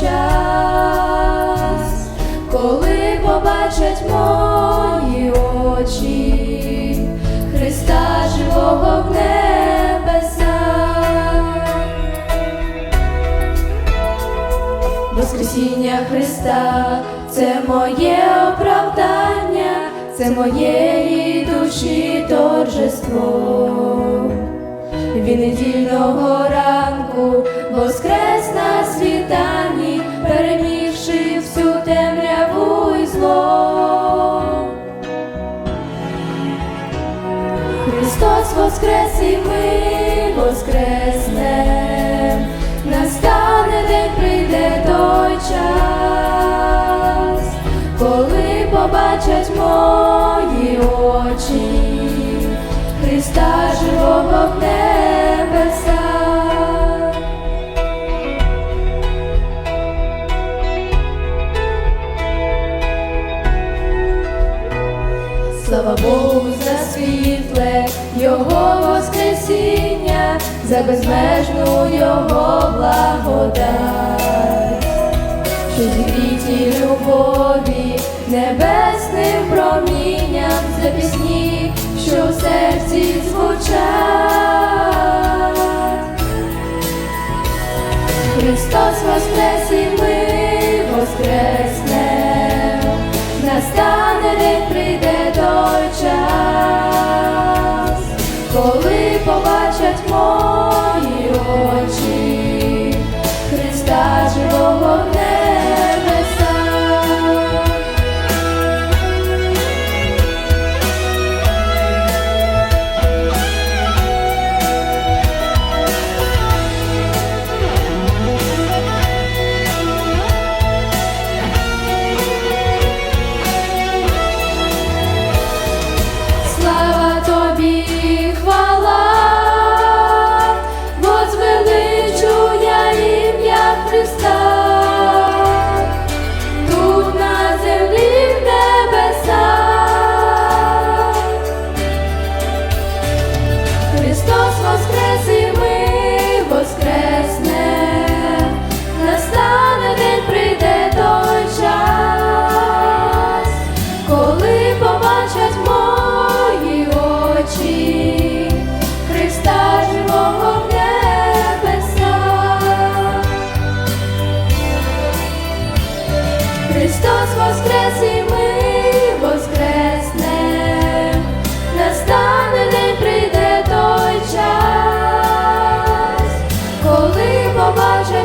час, коли побачать мої очі Христа живого в небесах. Воскресіння Христа це моє оправдання, це моєї душі торжество. Він недільного ранку воскрес на світанні, перемігши всю темряву і зло. Христос воскрес і ми воскреснем, настане день прийде той час, коли побачать мої очі Христа живого в небесах. Слава Богу за світле Його Воскресіння, за безмежну Його благодать, що зігріті любові небесним промінням за пісні, що в серці звучать. Христос воскрес і побажає.